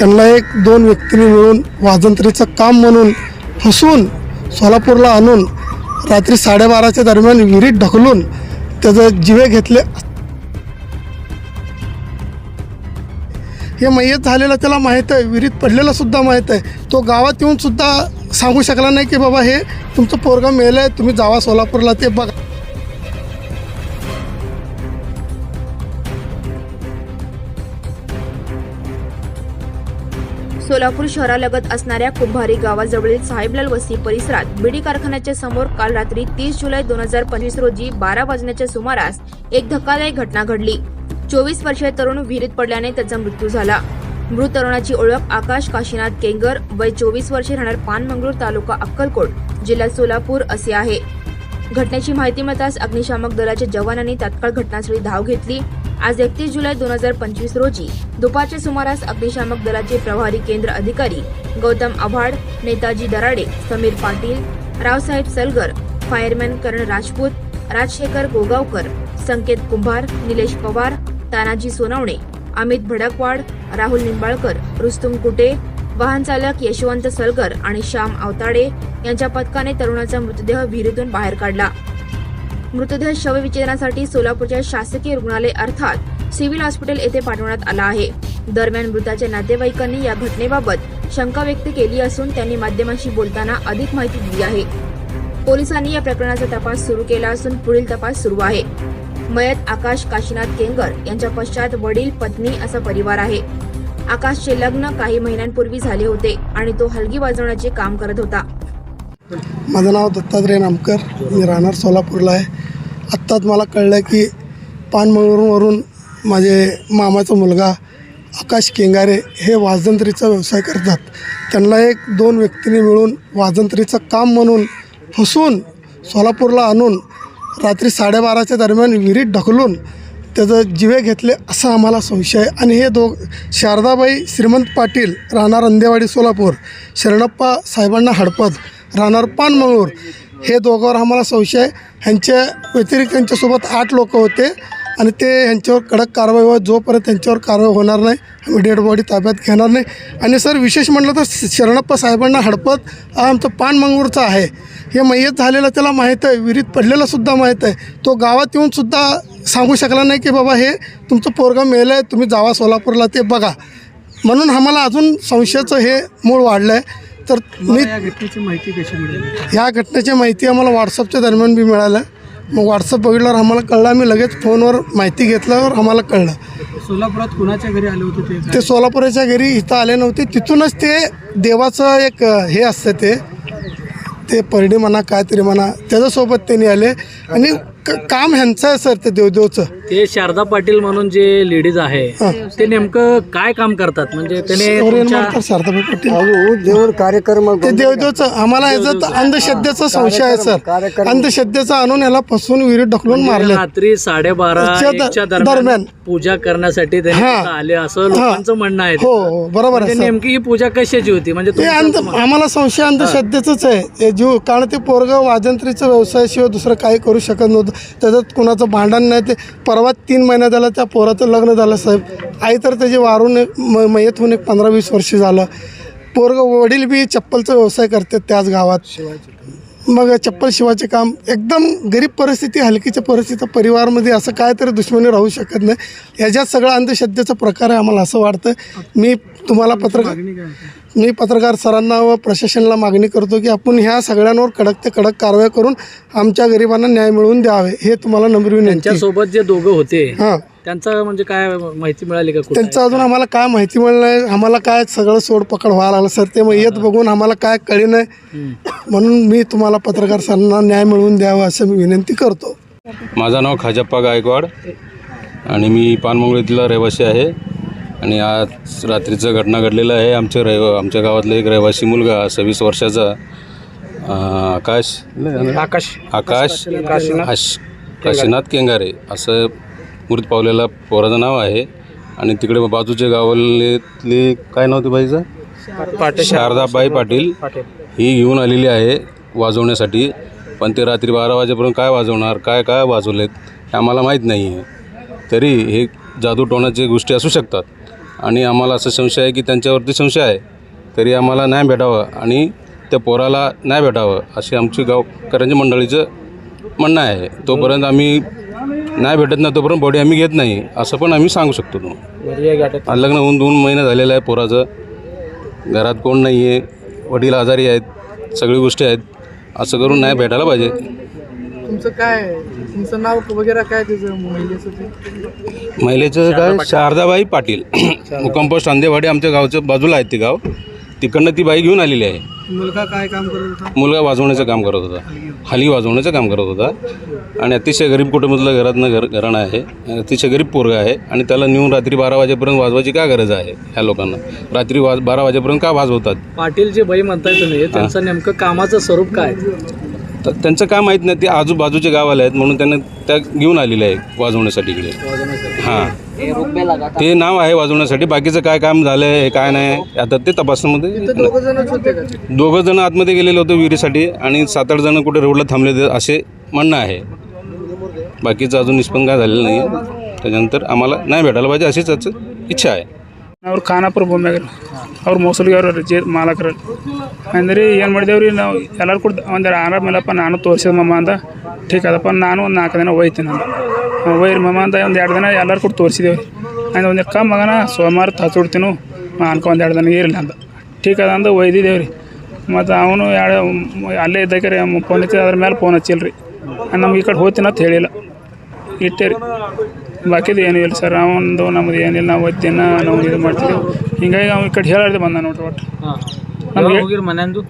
त्यांना एक दोन व्यक्तींनी मिळून वाजंत्रीचं काम म्हणून फसवून सोलापूरला आणून रात्री साडेबाराच्या दरम्यान विहिरीत ढकलून त्याचं जिवे घेतले. हे मयत झालेलं त्याला माहीत आहे. विहिरीत पडलेलं सुद्धा माहीत आहे. तो गावात येऊन सुद्धा सांगू शकला नाही की बाबा हे तुमचं पोरगा मेलं आहे तुम्ही जावा सोलापूरला ते बघा. सोलापूर शहरालगत असणाऱ्या कुंभारी गावाजवळील साहेबलाल वस्ती परिसरात बिडी कारखान्याच्या समोर काल रात्री तीस जुलै दोन हजार पंचवीस रोजी बारा वाजण्याच्या सुमारास एक धक्कादायक घटना घडली. चोवीस वर्षीय तरुण विहिरीत पडल्याने त्याचा मृत्यू झाला. मृत तरुणाची ओळख आकाश काशीनाथ केंगर वय चोवीस वर्षे राहणार पानमंगळूर तालुका अक्कलकोट जिल्हा सोलापूर असे आहे. घटनेची माहिती मिळताच अग्निशामक दलाच्या जवानांनी तात्काळ घटनास्थळी धाव घेतली. आज एकतीस जुलै दोन हजार पंचवीस रोजी दुपारच्या सुमारास अग्निशामक दलाचे प्रभारी केंद्र अधिकारी गौतम आव्हाड नेताजी दराडे समीर पाटील रावसाहेब सलगर फायरमॅन करण राजपूत राजशेखर गोगावकर संकेत कुंभार निलेश पवार तानाजी सोनवणे अमित भडकवाड राहुल निंबाळकर रुस्तुम कुटे वाहन चालक यशवंत सलगर आणि श्याम आवताडे यांच्या पथकाने तरुणाचा मृतदेह विहिरीतून बाहेर काढला. मृतदेह शवविच्छेदनासाठी सोलापूरच्या शासकीय रुग्णालय अर्थात सिव्हिल हॉस्पिटल येथे पाठवण्यात आला आहे. दरम्यान मृताच्या नातेवाईकांनी या घटनेबाबत शंका व्यक्त केली असून त्यांनी माध्यमांशी बोलताना अधिक माहिती दिली आहे. पोलिसांनी या प्रकरणाचा तपास सुरू केला असून पुढील तपास सुरू आहे. मयत आकाश काशीनाथ केंगर यांच्या पश्चात वडील पत्नी असा परिवार आहे. आकाशचे लग्न काही महिन्यांपूर्वी झाले होते आणि तो हलगी वाजवण्याचे काम करत होता. माझं नाव दत्तात्रय नामकर. मी राहणार सोलापूरला आहे. आत्ताच मला कळलं की पानमळूरवरून माझे मामाचा मुलगा आकाश केंगारे हे वाजंत्रीचा व्यवसाय करतात. त्यांना एक दोन व्यक्तींनी मिळून वाजंत्रीचं काम म्हणून फसवून सोलापूरला आणून रात्री साडेबाराच्या दरम्यान विहिरीत ढकलून त्याचं जिवे घेतले असा आम्हाला संशय आहे. आणि हे दो शारदाबाई श्रीमंत पाटील राहणार अंदेवाडी सोलापूर शरणप्पा साहेबांना हडपत राहणार पानमंगळूर हे दोघांवर आम्हाला संशय ह्यांच्या व्यतिरिक्त त्यांच्यासोबत आठ लोक होते आणि ते ह्यांच्यावर कडक कारवाई व जोपर्यंत त्यांच्यावर कारवाई होणार नाही आम्ही डेड बॉडी ताब्यात घेणार नाही. आणि सर विशेष म्हटलं तर शरणप्पा साहेबांना हडपत हा आमचं पानमंगळूरचा आहे. हे मय्यत झालेलं त्याला माहीत आहे. विहिरीत पडलेलासुद्धा माहीत आहे. तो गावात येऊनसुद्धा सांगू शकला नाही की बाबा हे तुमचं पोरगा मेलं आहे. तुम्ही जावा सोलापूरला ते बघा. म्हणून आम्हाला अजून संशयाचं हे मूळ वाढलं आहे तर मी या घटनेची माहिती कशी मिळाली? ह्या घटनेची माहिती आम्हाला व्हॉट्सअपच्या दरम्यान बी मिळालं मग व्हॉट्सअप बघितल्यावर आम्हाला कळलं. आम्ही लगेच फोनवर माहिती घेतल्यावर आम्हाला कळलं. सोलापुरात कुणाच्या घरी आले होते ते? ते सोलापुराच्या घरी इथं आले नव्हते. तिथूनच ते देवाचं एक हे असतं ते ते परडी म्हणा काहीतरी म्हणा त्याच्यासोबत त्यांनी आले. आणि क- काम ह्यांचं आहे सर ते देवदेवचं ते शारदा पाटील म्हणून जे लेडीज आहे ते नेमकं काय काम करतात? म्हणजे त्याने तुमच्या शारदाबाई पाटील. देऊन कार्यक्रम ते देवदेवचं आम्हाला याचा अंधश्रद्धेचा संशय आहे सर. अंधश्रद्धेचा आणून याला फसवून विहिरीत ढकलून मारले रात्री साडेबारा च्या द- एकच्या दरम्यान. दरम्यान. पूजा करण्यासाठी त्यांनी हा. तिथं आले असं लोकांचं म्हणणं आहे. हो हो बरोबर आहे म्हणजे सर. नेमकी ही पूजा कशाची होती? म्हणजे ते अंध आम्हाला संशय अंधश्रद्धेचंच आहे. हे जीव कारण ते पोरगं वाजंत्रीचा व्यवसायाशिवाय दुसरं काही करू शकत नव्हतं. त्याच्यात कुणाचं भांडण नाही ते परवा तीन महिना झाला त्या पोराचं लग्न झालं साहेब. आई तर त्याची वारून एक म मयत होऊन एक पंधरा वीस वर्ष झालं. पोरगं वडील बी चप्पलचा व्यवसाय करतात त्याच गावात. मग चप्पल शिवायचे काम एकदम गरीब परिस्थिती हलकीच्या परिस्थिती परिवारमध्ये असं काय तरी दुश्मनी राहू शकत नाही. ह्याच्यात सगळं अंधश्रद्धेचा प्रकार आहे आम्हाला असं वाटतं. मी तुम्हाला पत्रकार मी पत्रकार सरांना व प्रशासनाला मागणी करतो की आपण ह्या सगळ्यांवर कडक ते कडक कारवाई करून आमच्या गरिबांना न्याय मिळवून द्यावे हे तुम्हाला नम्र विनंती. आहे. त्यांच्यासोबत जे दोघं होते हां. त्यांचं म्हणजे काय माहिती मिळाली का कुठं? त्यांचं अजून आम्हाला काय माहिती मिळलं नाही आम्हाला काय सगळं सोड पकड व्हायला लागलं? सर ते मग येत बघून आम्हाला काय कळी नाही. म्हणून मी तुम्हाला पत्रकार सरांना न्याय मिळवून द्यावा असं मी विनंती करतो. माझं नाव खाजप्पा गायकवाड आणि मी पानमंगळीतला रहिवासी आहे. आणि आज रात्रीचं घटना घडलेलं आहे. आमच्या रहिव आमच्या गावातला एक रहिवासी मुलगा सव्वीस वर्षाचा आकाश आकाश. आकाश आश काशीनाथ केंगारे असं मृत पावलेला पोराचं नाव आहे. आणि तिकडे बाजूच्या गावातले काय नाव ते बाईचं? शारदाबाई पाटील. ही घेऊन आलेली आहे वाजवण्यासाठी. पण ते रात्री बारा वाजेपर्यंत काय वाजवणार काय काय वाजवलेत हे आम्हाला माहीत नाही आहे तरी हे जादू टोणाचे गोष्टी असू शकतात. आणि आम्हाला असं संशय आहे की त्यांच्यावरती संशय आहे. तरी आम्हाला न्याय भेटावं आणि त्या पोराला न्याय भेटावं अशी आमची गावकऱ्यांच्या मंडळीचं म्हणणं आहे. तोपर्यंत आम्ही न्याय भेटत नाही तोपर्यंत बॉडी आम्ही घेत नाही असं पण आम्ही सांगू शकतो तुम्हाला. म्हणजे लग्न होऊन दोन महिने झालेलं आहे पोराचं. घरात कोण नाही आहे वडील आजारी आहेत सगळी गोष्टी आहेत. असं करून न्याय भेटायला पाहिजे. तुमचं काय? तुमचं नाव वगैरे काय त्याचं महिलेचं ते? महिलेचं काय? शारदाबाई पाटील. कंपोस्ट आंदेवाडी आमच्या गावच्या बाजूला आहेत ते गाव. तिकडनं ती बाई घेऊन आलेली आहे. मुलगा काय काम करत होता? मुलगा वाजवण्याचं काम करत होता. हली वाजवण्याचं काम करत होता. आणि अतिशय गरीब कुटुंबातलं घरातनं घर घराणं आहे. अतिशय गरीब पोरगा आहे. आणि त्याला नेऊन रात्री बारा वाजेपर्यंत वाजवायची काय गरज आहे ह्या लोकांना? रात्री वाज बारा वाजेपर्यंत का वाजवतात? पाटील जे बाई म्हणताय तुम्ही त्यांचं नेमकं कामाचं स्वरूप काय? तर त्यांचं काय माहीत नाही ते आजूबाजूचे गावाला आहेत म्हणून त्यांना त्या घेऊन आलेले आहे वाजवण्यासाठी इकडे. हां. ते नाव आहे वाजवण्यासाठी बाकीचं काय काम झालं आहे काय नाही आता ते तपासण्यामध्ये दोघं जण आतमध्ये गेलेले होते विहिरीसाठी आणि सात आठ जण कुठे रोडला थांबले होते असे म्हणणं आहे. बाकीचं अजून निष्पन्न काय झालेलं नाही. आहे त्याच्यानंतर आम्हाला नाही भेटायला पाहिजे अशीच इच्छा आहे. ಅವ್ರು ಖಾನಾಪುರ ಭೂಮಿಯಾಗ ಅವ್ರು ಮೋಸಲಿಗೆ ಅವ್ರು ಜೇ ಮಾಲಕರಲ್ಲಿ ಅಂದ್ರೆ ಏನು ಮಾಡಿದೇವ್ರಿ ನಾವು ಎಲ್ಲರೂ ಕೂಡ ಒಂದು ಆರಾಮಿಲ್ಲಪ್ಪ ನಾನು ತೋರಿಸಿದ ಮಮ್ಮ ಅಂದ, ಠೀಕ್ ಅದಪ್ಪ ನಾನು ಒಂದು ನಾಲ್ಕು ದಿನ ಒಯ್ತೀನಿ ಅಂದ. ಒಯ್ರಿ ಮಮ್ಮ ಅಂತ ಒಂದು ಎರಡು ದಿನ ಎಲ್ಲರೂ ಕೂಡ ತೋರಿಸಿದೇವ್ರಿ. ಅಂದ್ರೆ ಒಂದು ಕಮ್ಮ ಮಗನ ಸೋಮವಾರ ಹಚ್ಚಿಡ್ತೀನು ಅನ್ಕೊ ಒಂದು ಎರಡು ದಿನ ಇರಲಿ ಅಂದ. ಠೀಕ್ ಅದ ಅಂದ ಒಯ್ದಿದ್ದೇವ್ರಿ ಮತ್ತು ಅವನು ಎರಡು ಅಲ್ಲೇ ಇದ್ದಕ್ಕೆ ಫೋನ್ ಹಚ್ಚಿ ಅದ್ರ ಮೇಲೆ ಫೋನ್ ಹಚ್ಚಿಲ್ಲ ರೀ ನಮ್ಗೆ ಈ ಕಡೆ ಹೋಗ್ತೀನಿ ಅಂತ ಹೇಳಿಲ್ಲ. ಇಟ್ಟೆ ರೀ ಬಾಕಿದು ಏನೂ ಇಲ್ಲ ಸರ್. ಅವನದು ನಮ್ದು ಏನಿಲ್ಲ ನಾವು ಒದ್ದಿನ ನಾವು ಇದು ಮಾಡ್ತೀವಿ. ಹಿಂಗಾಗಿ ನಾವು ಈ ಕಡೆ ಹೇಳಾರ್ದೆ ಬಂದ ನೋಡ್ರಿ ಒಟ್ಟು. ನಮ್ಗೆ ಹೋಗಿರ್ ಮನೆಯಂದು?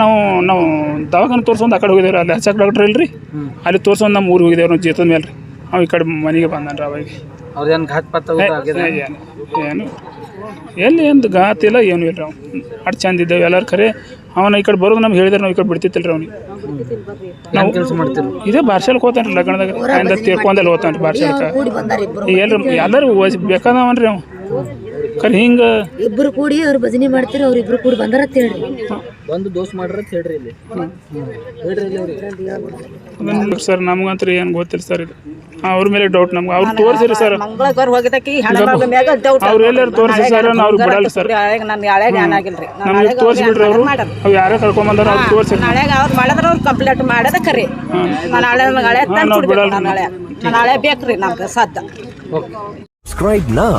ನಾವು ನಾವು ದವಾಖಾನೆ ತೋರ್ಸೊಂದು ಆ ಕಡೆ ಹೋಗಿದ್ದೇವೆ ಅಲ್ಲಿ ಹಚ್ಚಕ್ಕೆ ಡಾಕ್ಟ್ರ್ ಇಲ್ರಿ? ಅಲ್ಲಿ ತೋರ್ಸೊಂದು ನಮ್ಮ ಊರಿಗೆ ಹೋಗಿದ್ದೇವೆ ನಾವು ಜೀತದ ಮೇಲೆ ರೀ ಅವ ಈ ಕಡೆ ಮನೆಗೆ ಬಂದಾನ್ರಿ ಅವಾಗ. ಘಾತ್ ಆಗಿದೆ? ಏನು ಏನು? ಎಲ್ಲಿ ಏನು ಘಾತಿಲ್ಲ ಇಲ್ಲ ಏನೂ ಇಲ್ಲ. ನಾವು ಅಷ್ಟು ಚಂದ ಇದ್ದೇವೆ ಎಲ್ಲರೂ ಖರೆ. ಅವನ ಈ ಕಡೆ ಬರೋದು ನಮ್ಗೆ ಹೇಳಿದ್ರೆ ನಾವು ಈ ಕಡೆ ಬಿಡ್ತಿತ್ತಿಲ್ಲ ರೀ ಅವ್ನಿಗೆ ನಾವು ಕೆಲಸ ಇದೇ ಬಾರ್ಸಲ್ಗೆ ಹೋತಾನೆ ರೀ ಲಗ್ನದಾಗ. ಅಂದ್ರೆ ತಿಳ್ಕೊಂಡಲ್ಲಿ ಹೋತಾನೆ ರೀ ಬಾರ್ಸಲ್ಕ ಎಲ್ಲರೂ ಎಲ್ಲರೂ ಬೇಕಾದವನ್ರಿ ಅವ ಖರೆ ಹಿಂಗೆ ಇಬ್ರು ಕೂಡಿ ಅವ್ರು ಭಜನೆ ಮಾಡ್ತೀರಿ ಅವ್ರ ಇಬ್ರು ಕೂಡಿ ಬಂದಾರ ಅಂತ ಹೇಳ್ರಿ. ಒಂದು ದೋಸ್ ಮಾಡ್ರಿ ಅಂತ ಹೇಳ್ರಿ ಇಲ್ಲಿ. ಹೇಳ್ರಿ ಇಲ್ಲಿ ಅವ್ರಿಗೆ. ಸರ್ ನಮ್ಗಂತ್ರ ಏನು ಗೊತ್ತಿಲ್ಲ ಸರ್ ಇದು. ಅವ್ರ ಮೇಲೆ ಡೌಟ್ ನಮ್ಗೆ. ಅವ್ರು ತೋರಿಸಿರಿ ಸರ್. ಮಂಗಳವಾರ ಹೋಗಿದ್ದಕ್ಕೆ ಹಣ ಮ್ಯಾಗ ಡೌಟ್ ಅವ್ರು ಎಲ್ಲಾರು ತೋರಿಸಿ ಸರ್ ನಾವು ಬಿಡಲ್ಲ ಸರ್. ನನ್ನ ಹಳೆಗೆ ಏನಾಗಿಲ್ರಿ ನಮ್ಗೆ ತೋರಿಸ್ಬಿಡ್ರಿ ಅವರು. ಅವು ಯಾರೇ ಕರ್ಕೊಂಬಂದಾರ ಅವ್ರು ತೋರಿಸಿ ನಾಳೆಗೆ ಅವ್ರು ಮಾಡಿದ್ರೆ ಅವ್ರು ಕಂಪ್ಲೇಂಟ್ ಮಾಡೋದ ಕರಿ. ನಾನು ಹಳೆ ತಂದು ನನ್ನ ಹಳೆ ಹಳೆ ಬೇಕ್ರಿ ನಮ್ಗೆ ಸದ್ದ. Subscribe now.